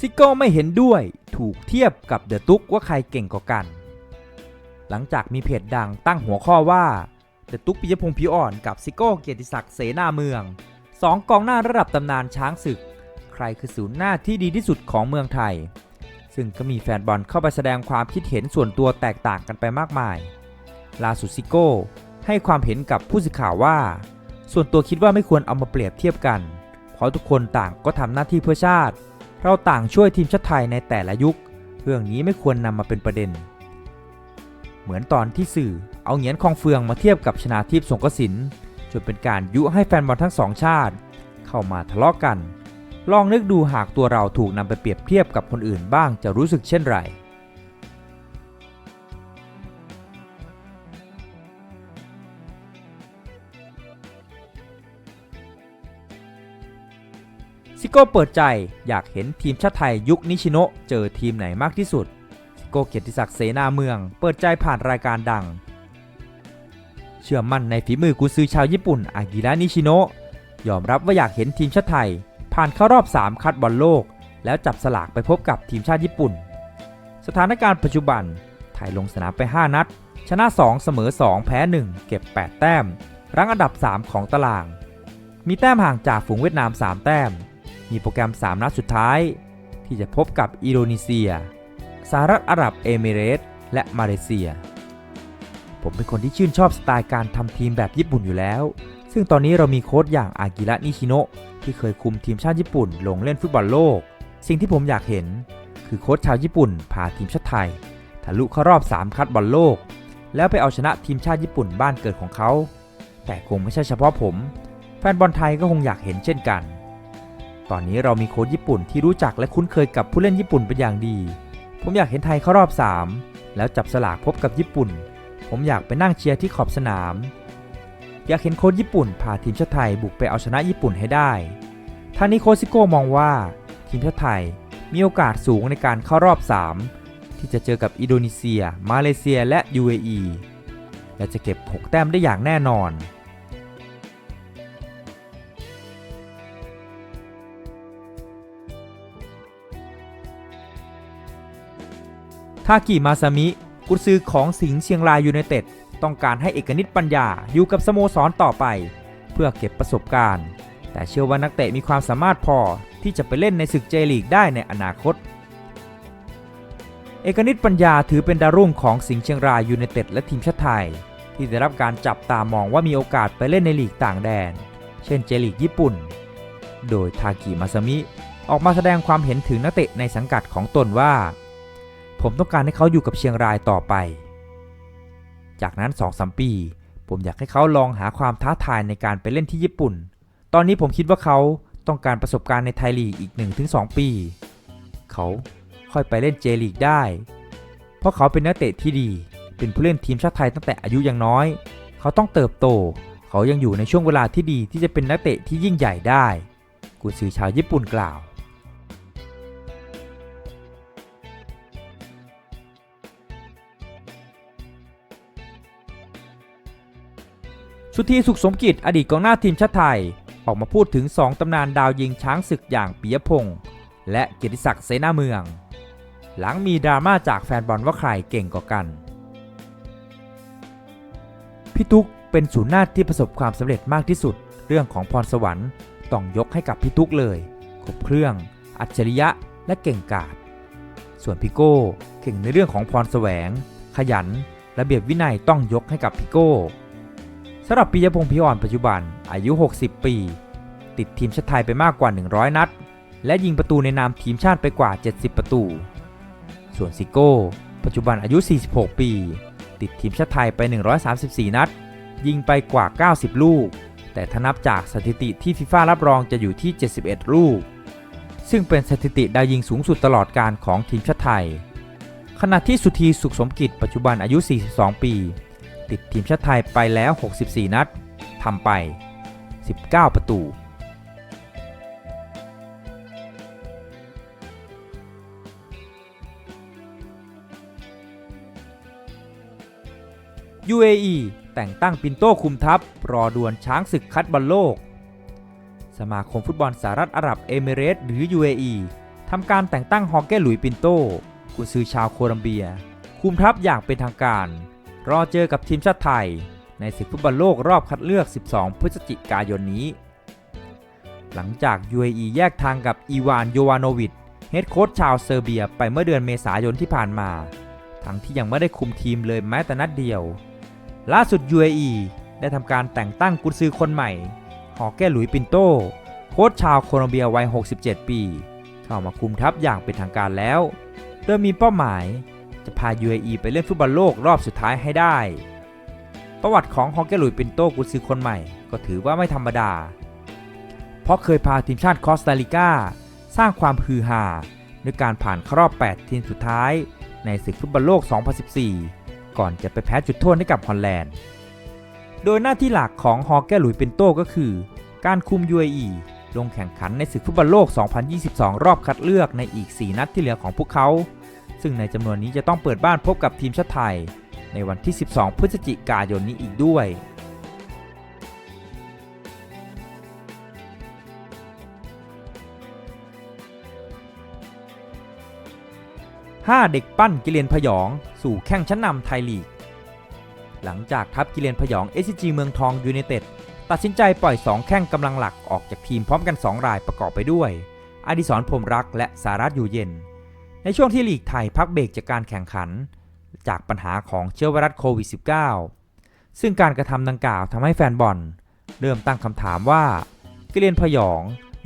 ซิโก้ไม่เห็นด้วยถูกเทียบกับเดอะตุ๊กว่าใครเก่งกว่ากัน หลังจากมีเพจดังตั้งหัวข้อว่าเดอะตุ๊กปิยพงศ์ผิอ่อนกับซิโก้เกียรติศักดิ์เสนาเมืองสองกองหน้าระดับตำนานช้างศึก ใครคือศูนย์หน้าที่ดีที่สุดของเมืองไทย ซึ่งก็มีแฟนบอลเข้าไปแสดงความคิดเห็นส่วนตัวแตกต่างกันไปมากมายลาสุดซิโก้ให้ความเห็นกับผู้สื่อข่าวว่า ส่วนตัวคิดว่าไม่ควรเอามาเปรียบเทียบกัน เพราะทุกคนต่างก็ทำหน้าที่เพื่อชาติ เราต่างช่วยทีมชาติไทยในแต่ละยุค เรื่องนี้ไม่ควรนำมาเป็นประเด็น เหมือนตอนที่สื่อเอาเหงียนคองเฟืองมาเทียบกับชนาทิพย์สงกสินจนเป็นการยุให้แฟนบอลทั้งสองชาติ เข้ามาทะเลาะกกัน ลองนึกดูหากตัวเราถูกนำไปเปรียบเทียบกับคนอื่นบ้างจะรู้สึกเช่นไร โก้เปิดใจอยากเห็นทีมชาติไทยยุคนิชิโนะเจอทีมไหนมากที่สุดซิโก้เกียรติศักดิ์เสนาเมือง เปิดใจผ่านรายการดัง เชื่อมั่นในฝีมือกุนซือชาวญี่ปุ่นอากิระนิชิโนะยอมรับว่าอยากเห็นทีมชาติไทย ผ่านเข้ารอบ 3 คัดบอลโลก แล้วจับสลากไปพบกับทีมชาติญี่ปุ่น สถานการณ์ปัจจุบันไทยลงสนามไป 5 นัด ชนะ 2 เสมอ 2 แพ้ 1 เก็บ 8 แต้ม รั้งอันดับ 3 ของตาราง มีแต้มห่างจากฝูงเวียดนาม 3 แต้ม มีโปรแกรม 3 นัดสุดท้าย ที่จะพบกับอินโดนีเซียสหรัฐอาหรับเอมิเรตส์และมาเลเซีย ผมเป็นคนที่ชื่นชอบสไตล์การทำทีมแบบญี่ปุ่นอยู่แล้ว ซึ่งตอนนี้เรามีโค้ชอย่างอากิระนิชิโนะที่เคยคุมทีมชาติญี่ปุ่นลงเล่นฟุตบอลโลก สิ่งที่ผมอยากเห็น คือโค้ชชาวญี่ปุ่นพาทีมชาติไทยทะลุเข้ารอบ 3 คัดบอลโลก แล้วไปเอาชนะทีมชาติญี่ปุ่นบ้านเกิดของเขา แต่คงไม่ใช่เฉพาะผม แฟนบอลไทยก็คงอยากเห็นเช่นกัน ตอนนี้เรามีโค้ชญี่ปุ่นที่รู้จักและคุ้นเคยกับผู้เล่นญี่ปุ่นเป็นอย่างดี ผมอยากเห็นไทยเข้ารอบ 3 แล้วจับสลากพบกับญี่ปุ่น ผมอยากไปนั่งเชียร์ที่ขอบสนาม อยากเห็นโค้ชญี่ปุ่นพาทีมชาติไทยบุกไปเอาชนะญี่ปุ่นให้ได้ทางนี้โคซิโก้มองว่า ทีมชาติไทยมีโอกาสสูงในการเข้ารอบ 3 ที่จะเจอกับอินโดนีเซีย มาเลเซียและ UAE และจะเก็บ 6 แต้มได้อย่างแน่นอน ทากิมาซามิ กุซือของสิงห์เชียงรายยูไนเต็ดต้องการให้เอกนิตปัญญาอยู่กับสโมสรต่อไป เพื่อเก็บประสบการณ์ แต่เชื่อว่านักเตะมีความสามารถพอที่จะไปเล่นในศึกเจลีกได้ในอนาคต เอกนิตปัญญาถือเป็นดาวรุ่งของสิงห์เชียงรายยูไนเต็ดและทีมชาติไทย ที่ได้รับการจับตามองว่ามีโอกาสไปเล่นในลีกต่างแดน เช่นเจลีกญี่ปุ่น โดยทากิมาซามิออกมาแสดงความเห็นถึงนักเตะในสังกัดของตนว่า ผมต้องการให้เขาอยู่กับเชียงรายต่อไป จากนั้น2อสมปี ผมอยากให้เขาลองหาความท้าทายในการไปเล่นที่ญี่ปุ่น ตอนนี้ผมคิดว่าเขาต้องการประสบการณ์ในไทยลีกอีก 1-2 ปี เขาค่อยไปเล่นเจลีกได้ เพราะเขาเป็นนักเตะที่ดี เป็นผู้เล่นทีมชาติไทยตั้งแต่อายุยังน้อย เขาต้องเติบโต เขายังอยู่ในช่วงเวลาที่ดีที่จะเป็นนักเตะที่ยิ่งใหญ่ได้ กุนซือชาวญี่ปุ่นกล่าว สุธีสุขสมกิจอดีตกองหน้าทีมชาติไทย ออกมาพูดถึง 2 ตำนานดาวยิงช้างศึกอย่างปิยพงษ์และเกียรติศักดิ์เสนาเมือง หลังมีดราม่าจากแฟนบอลว่าใครเก่งกว่ากันพี่ตุ๊กเป็นศูนย์หน้าที่ประสบความสำเร็จมากที่สุด เรื่องของพรสวรรค์ต้องยกให้กับพี่ตุ๊กเลยครบเครื่อง อัจฉริยะและเก่งกาจส่วนพี่โก้เก่งในเรื่องของพรแสวง ขยัน ระเบียบวินัยต้องยกให้กับพี่โก้ สำหรับปิยพงศ์พิอ่อนปัจจุบันอายุ 60 ปี ติดทีมชาติไทยไปมากกว่า 100 นัด และยิงประตูในนามทีมชาติไปกว่า 70 ประตู ส่วนซิโก้ ปัจจุบันอายุ 46 ปี ติดทีมชาติไทยไป 134 นัด ยิงไปกว่า 90 ลูก แต่ถ้านับจากสถิติที่ฟีฟ่ารับรองจะอยู่ที่ 71 ลูก ซึ่งเป็นสถิติดาวยิงสูงสุดตลอดการของทีมชาติไทย ขณะที่สุธีสุขสมกิจปัจจุบันอายุ 42 ปี ติดทีมชาติไทยไปแล้ว 64 นัดทำไป 19 ประตู UAE แต่งตั้งปินโต้คุมทัพ รอดวลช้างศึกคัดบอลโลก สมาคมฟุตบอลสหรัฐอาหรับเอมิเรตหรือ UAE ทำการแต่งตั้งฮอเก้หลุยปินโตกุนซือชาวโคลัมเบีย คุมทัพอย่างเป็นทางการ รอเจอกับทีมชาติไทย ในศึกฟุตบอลโลกรอบคัดเลือก 12 พฤศจิกายนนี้ หลังจาก UAE แยกทางกับอีวานโยวานโนวิชเฮดโค้ชชาวเซอร์เบียไปเมื่อเดือนเมษายนที่ผ่านมา ทั้งที่ยังไม่ได้คุมทีมเลยแม้แต่นัดเดียว ล่าสุด UAE ได้ทำการแต่งตั้งกุนซือคนใหม่ฮอเก้หลุยปินโตโค้ชชาวโคลอมเบียวัย 67 ปี เข้ามาคุมทัพอย่างเป็นทางการแล้ว โดยมีเป้าหมาย จะพา UAE ไปเล่นฟุตบอลโลกรอบสุดท้ายให้ได้ ประวัติของฮอเกลุยปินโตกุนซือคนใหม่ ก็ถือว่าไม่ธรรมดา เพราะเคยพาทีมชาติคอสตาริกาสร้างความฮือฮาด้วยการผ่านเข้ารอบ 8 ทีมสุดท้าย ในศึกฟุตบอลโลก 2014 ก่อนจะไปแพ้จุดโทษให้กับฮอลแลนด์ โดยหน้าที่หลักของฮอเก้หลุยปินโตก็คือ การคุม UAE ลงแข่งขันในศึกฟุตบอลโลก 2022 รอบคัดเลือกในอีก 4 นัดที่เหลือของพวกเขา ซึ่งในจำนวนนี้จะต้องเปิดบ้านพบกับทีมชาติไทย ในวันที่ 12 พฤศจิกายนนี้อีกด้วย5เด็กปั้นกิเลนพยอง สู่แข่งชั้นนำไทยลีก หลังจากทัพกิเลนพยอง SCG เมืองทองยูไนเต็ดตัดสินใจปล่อย 2 แข้งกำลังหลักออกจากทีมพร้อมกัน 2 รายประกอบไปด้วย อดิศรพรมรักและสารัตอยู่เย็น ในช่วงที่ลีกไทยพักเบรกจากการแข่งขัน จากปัญหาของเชื้อไวรัสโควิด -19 ซึ่งการกระทำดังกล่าวทำให้แฟนบอล เริ่มตั้งคำถามว่ากิเลนพยอง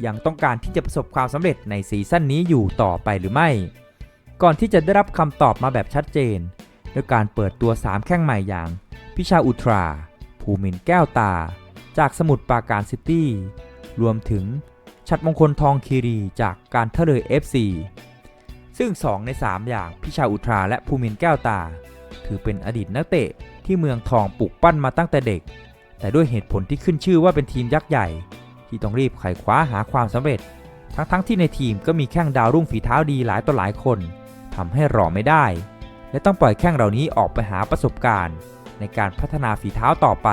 ยังต้องการที่จะประสบความสำเร็จในซีซั่นนี้อยู่ต่อไปหรือไม่ ก่อนที่จะได้รับคำตอบมาแบบชัดเจนด้วยการเปิดตัว 3 แข้งใหม่อย่าง พิชาอุตรา ภูมินแก้วตา จากสมุทรปราการซิตี้ รวมถึงชัดมงคลทองคีรีจากการเท่าเรือ FC ซึ่ ซึ่ง 2 ใน 3 อย่างพิชาอุตราและภูมินแก้วตา ถือเป็นอดีตนักเตะที่เมืองทองปลูกปั้นมาตั้งแต่เด็ก แต่ด้วยเหตุผลที่ขึ้นชื่อว่าเป็นทีมยักษ์ใหญ่ ที่ต้องรีบไขว่คว้าหาความสำเร็จ ทั้งๆทที่ในทีมก็มีแข้งดาวรุ่งฝีเท้าดีหลายต่อหลายคนทำให้รอไม่ได้ และต้องปล่อยแข้งเหล่านี้ออกไปหาประสบการณ์ ในการพัฒนาฝีเท้าต่อไป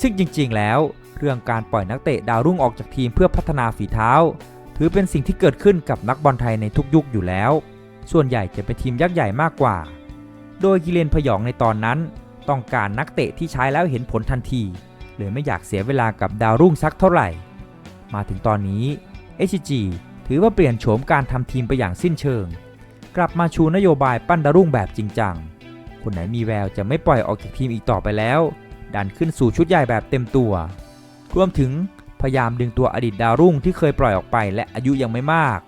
ซึ่งจริงๆแล้ว เรื่องการปล่อยนักเตะดาวรุ่งออกจากทีมเพื่อพัฒนาฝีเท้า ถือเป็นสิ่งที่เกิดขึ้นกับนักบอลไทยในทุกยุคอยู่แล้ว ส่วนใหญ่จะเป็นทีมยักษ์ใหญ่มากกว่า โดยกิเลนพยองในตอนนั้น ต้องการนักเตะที่ใช้แล้วเห็นผลทันทีเลยไม่อยากเสียเวลากับดาวรุ่งสักเท่าไหร่ มาถึงตอนนี้ HG ถือว่าเปลี่ยนโฉมการทำทีมไปอย่างสิ้นเชิง กลับมาชูนโยบายปั้นดาวรุ่งแบบจริงจัง คนไหนมีแววจะไม่ปล่อยออกจากทีมอีกต่อไปแล้ว ดันขึ้นสู่ชุดใหญ่แบบเต็มตัว รวมถึง พยายามดึงตัวอดีตดาวรุ่งที่เคยปล่อยออกไปและอายุยังไม่มาก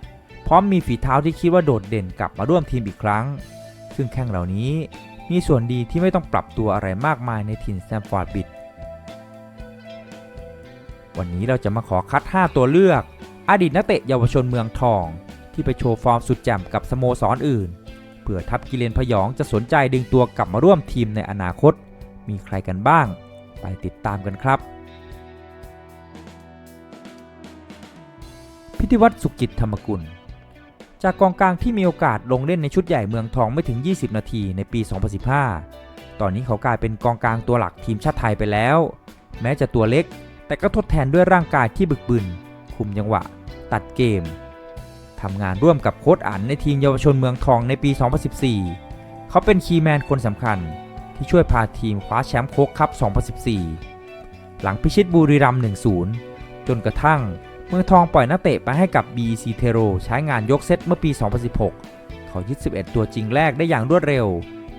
พร้อมมีฝีเท้าที่คิดว่าโดดเด่นกลับมาร่วมทีมอีกครั้ง ซึ่งแข้งเหล่านี้มีส่วนดีที่ไม่ต้องปรับตัวอะไรมากมายในถิ่นแซมฟอร์ดบิดวันนี้เราจะมาขอคัด 5 ตัวเลือก อดีตนักเตะเยาวชนเมืองทอง ที่ไปโชว์ฟอร์มสุดแจ่มกับสโมสรออื่นเผื่อทัพกิเลนพยองจะสนใจดึงตัวกลับมาร่วมทีมในอนาคต มีใครกันบ้าง ไปติดตามกันครับ พิธีวัตรสุขจิตธรรมกุล จากกองกลางที่มีโอกาสลงเล่นในชุดใหญ่เมืองทองไม่ถึง 20 นาทีในปี 2015 ตอนนี้เขากลายเป็นกองกลางตัวหลักทีมชาติไทยไปแล้ว แม้จะตัวเล็ก แต่ก็ทดแทนด้วยร่างกายที่บึกบึน คุมจังหวะ ตัดเกมทำงานร่วมกับโค้ชอั๋นในทีมเยาวชนเมืองทองในปี 2014 เขาเป็นคีย์แมนคนสำคัญที่ช่วยพาทีมคว้าแชมป์โค้กคัพ 2014 หลังพิชิตบุรีรัมย์ 1-0 จนกระทั่ง เมืองทองปล่อยนักเตะไปให้กับ BC t e r o ใช้งานยกเซตเมื่อปี 2016 เขายึด 11 ตัวจริงแรกได้อย่างรวดเร็ว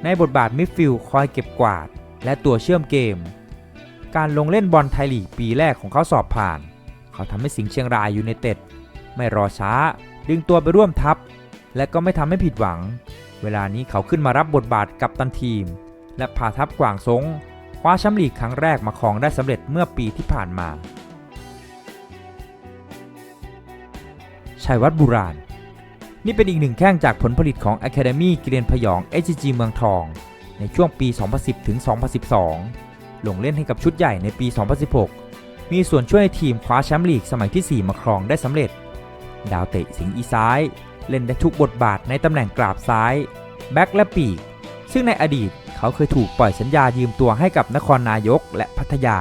ในบทบาทมิดฟิลด์คอยเก็บกวาด และตัวเชื่อมเกม การลงเล่นบอลไทยลีกปีแรกของเขาสอบผ่าน เขาทำให้สิงห์เชียงรายยูไนเต็ดไม่รอช้า ดึงตัวไปร่วมทัพ และก็ไม่ทำให้ผิดหวัง เวลานี้เขาขึ้นมารับบทบาทกับตันทีม และพาทัพกวางซงคว้าแชมป์ลีกครั้งแรกมาครองได้สำเร็จเมื่อปีที่ผ่านมา ชัยวัฒน์บุราณ นี่เป็นอีกหนึ่งแข้งจากผลผลิตของ Academy กิเลนพยอง HG เมืองทอง ในช่วงปี 2010 ถึง 2012 ลงเล่นให้กับชุดใหญ่ในปี 2016 มีส่วนช่วยให้ทีมคว้าแชมป์ลีกสมัยที่ 4 มาครองได้สำเร็จ ดาวเตะสิงห์อีซ้าย เล่นได้ทุกบทบาทในตำแหน่งกราบซ้าย แบ็คและปีก ซึ่งในอดีตเขาเคยถูกปล่อยสัญญายืมตัวให้กับนครนายกและพัทยา